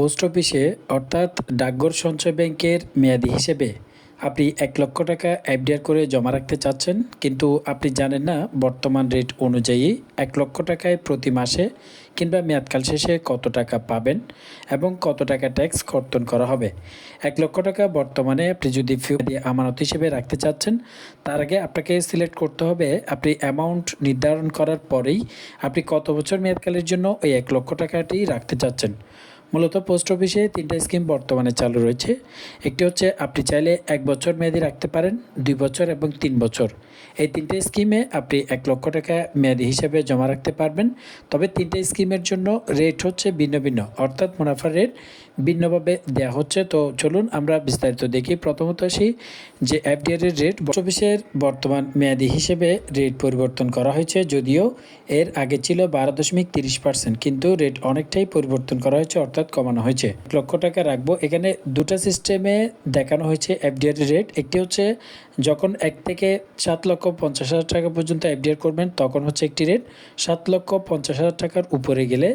Post অফিসে, অর্থাৎ ডাকঘর সঞ্চয় ব্যাংকের মেয়াদি হিসেবে, আপনি এক লক্ষ টাকা এফডিআর করে জমা রাখতে চাচ্ছেন, কিন্তু আপনি জানেন না বর্তমান রেট অনুযায়ী এক লক্ষ টাকায় প্রতি মাসে কিংবা মেয়াদকাল শেষে কত টাকা পাবেন এবং কত টাকা ট্যাক্স কর্তন করা হবে। এক লক্ষ টাকা বর্তমানে আপনি যদি আমানত হিসেবে রাখতে চাচ্ছেন, তার আগে আপনাকে সিলেক্ট করতে হবে আপনি অ্যামাউন্ট নির্ধারণ করার পরেই আপনি কত বছর মেয়াদকালের জন্য ওই এক লক্ষ টাকাটি রাখতে চাচ্ছেন। মূলত পোস্ট অফিসে তিনটা স্কিম বর্তমানে চালু রয়েছে। একটি হচ্ছে, আপনি চাইলে এক বছর মেয়াদি রাখতে পারেন, দুই বছর এবং তিন বছর। এই তিনটে স্কিমে আপনি এক লক্ষ টাকা মেয়াদি হিসেবে জমা রাখতে পারবেন। তবে তিনটে স্কিমের জন্য রেট হচ্ছে ভিন্ন ভিন্ন, অর্থাৎ মুনাফার রেট ভিন্নভাবে দেওয়া হচ্ছে। তো চলুন আমরা বিস্তারিত দেখি। প্রথমত আসি যে এফডিআর এর রেট চব্বিশের বর্তমান মেয়াদি হিসেবে রেট পরিবর্তন করা হয়েছে, যদিও এর আগে ছিল বারো দশমিক তিরিশ পার্সেন্ট, কিন্তু রেট অনেকটাই পরিবর্তন করা হয়েছে, অর্থাৎ কমানো হয়েছে। লক্ষ টাকা রাখব। এখানে দুটা সিস্টেমে দেখানো হয়েছে এফডিআর রেট। একটি হচ্ছে যখন এক থেকে সাত লক্ষ পঞ্চাশ হাজার টাকা পর্যন্ত এফডিআর করবেন, তখন হচ্ছে একটি রেট সাত লক্ষ পঞ্চাশ হাজার টাকার উপরে গেলে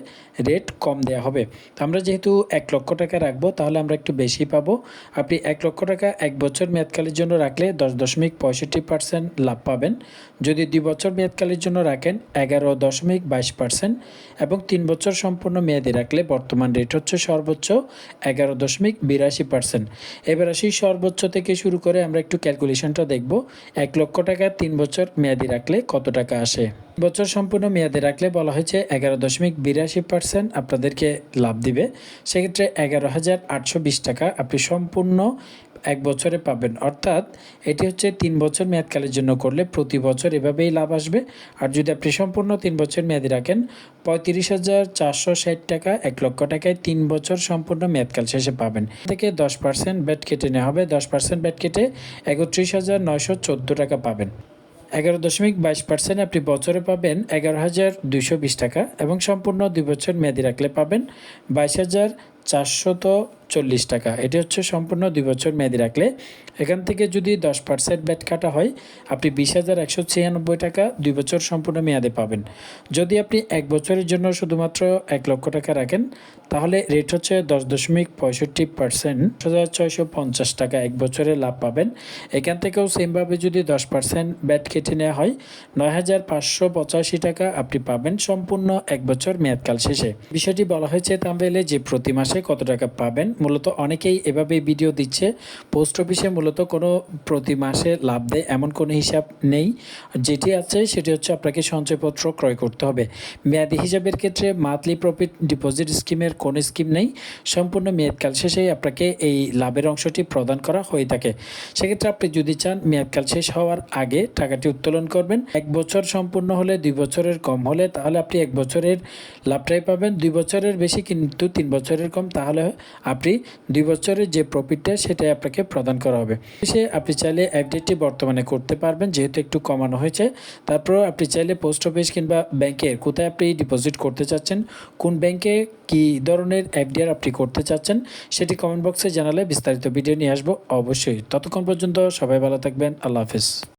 রেট কম দেওয়া হবে। তো আমরা যেহেতু এক লক্ষ টাকা রাখব, তাহলে আমরা একটু বেশি পাবো। আপনি এক লক্ষ টাকা এক বছর মেয়াদকালের জন্য রাখলে দশ দশমিক পঁয়ষট্টি পার্সেন্ট লাভ পাবেন। যদি দুই বছর মেয়াদকালের জন্য রাখেন, এগারো দশমিক বাইশ পার্সেন্ট। এবং তিন বছর সম্পূর্ণ মেয়াদি রাখলে বর্তমান রেট হচ্ছে সর্বোচ্চ এগারো দশমিক বিরাশি পার্সেন্ট। এবার আসি সর্বোচ্চ থেকে শুরু করে আমরা একটু ক্যালকুলেশনটা দেখব। এক লক্ষ টাকা তিন বছর মেয়াদি রাখলে কত টাকা আসে? বছর সম্পূর্ণ মেয়াদে রাখলে বলা হয়েছে এগারো দশমিক বিরাশি পার্সেন্ট আপনাদেরকে লাভ দিবে। সেক্ষেত্রে এগারো হাজার আটশো বিশ টাকা আপনি সম্পূর্ণ এক বছরে পাবেন। অর্থাৎ এটি হচ্ছে তিন বছর মেয়াদকালের জন্য করলে প্রতি বছর এভাবেই লাভ আসবে। আর যদি আপনি সম্পূর্ণ তিন বছর মেয়াদি রাখেন, পঁয়ত্রিশ হাজার চারশো ষাট টাকা এক লক্ষ টাকায় তিন বছর সম্পূর্ণ মেয়াদকাল শেষে পাবেন। থেকে দশ পার্সেন্ট ব্যাট কেটে নেওয়া হবে। দশ পার্সেন্ট ব্যাট কেটে একত্রিশ হাজার নয়শো চোদ্দ টাকা পাবেন। এগারো দশমিক বাইশ পার্সেন্ট আপনি বছরে পাবেন এগারো হাজার দুশো বিশ টাকা এবং সম্পূর্ণ দুই বছর মেয়াদি রাখলে পাবেন বাইশ হাজার চারশত চল্লিশ টাকা। এটি হচ্ছে সম্পূর্ণ দুই বছর মেয়াদি রাখলে। এখান থেকে যদি দশ পার্সেন্ট ব্যাট কাটা হয়, আপনি বিশ হাজার একশো ছিয়ানব্বই টাকা দুই বছর সম্পূর্ণ মেয়াদে পাবেন। যদি আপনি এক বছরের জন্য শুধুমাত্র এক লক্ষ টাকা রাখেন, তাহলে রেট হচ্ছে দশ দশমিক পঁয়ষট্টি পার্সেন্ট হাজার ছয়শো পঞ্চাশ টাকা এক বছরে লাভ পাবেন। এখান থেকেও সেমভাবে যদি দশ পার্সেন্ট ব্যাট কেটে নেওয়া হয়, নয় হাজার পাঁচশো পঁচাশি টাকা আপনি পাবেন সম্পূর্ণ এক বছর মেয়াদকাল শেষে। বিষয়টি বলা হয়েছে তাহলে যে প্রতি মাসে কত টাকা পাবেন মূলত অনেকেই এভাবে ভিডিও দিচ্ছে। পোস্ট অফিসে মূলত কোনো প্রতি মাসে লাভ দেয় এমন কোনো হিসাব নেই। যেটি আছে সেটি হচ্ছে আপনাকে সঞ্চয়পত্র ক্রয় করতে হবে। মেয়াদি হিসাবের ক্ষেত্রে মান্থলি প্রফিট ডিপোজিট স্কিমের কোনো স্কিম নেই। সম্পূর্ণ মেয়াদকাল শেষেই আপনাকে এই লাভের অংশটি প্রদান করা হয়ে থাকে। সেক্ষেত্রে আপনি যদি চান মেয়াদকাল শেষ হওয়ার আগে টাকাটি উত্তোলন করবেন। এক বছর সম্পূর্ণ হলে, দুই বছরের কম হলে তাহলে আপনি এক বছরের লাভটাই পাবেন। দুই বছরের বেশি কিন্তু তিন বছরের কম তাহলে আপনি দুই বছরের যে প্রফিটটা সেটাই আপনাকে প্রদান করা হবে। সে আপনি চাইলে এফডিটি বর্তমানে করতে পারবেন, যেহেতু একটু কমানো হয়েছে। তারপর আপনি চাইলে পোস্ট অফিস কিংবা ব্যাংকে কোথায় আপনি ডিপোজিট করতে চাচ্ছেন, কোন ব্যাংকে কি ধরনের এফডিআর আপনি করতে চাচ্ছেন, সেটি কমেন্ট বক্সে জানালে বিস্তারিত ভিডিও নিয়ে আসব। অবশ্যই ততক্ষণ পর্যন্ত সবাই ভালো থাকবেন, আল্লাহ হাফিজ।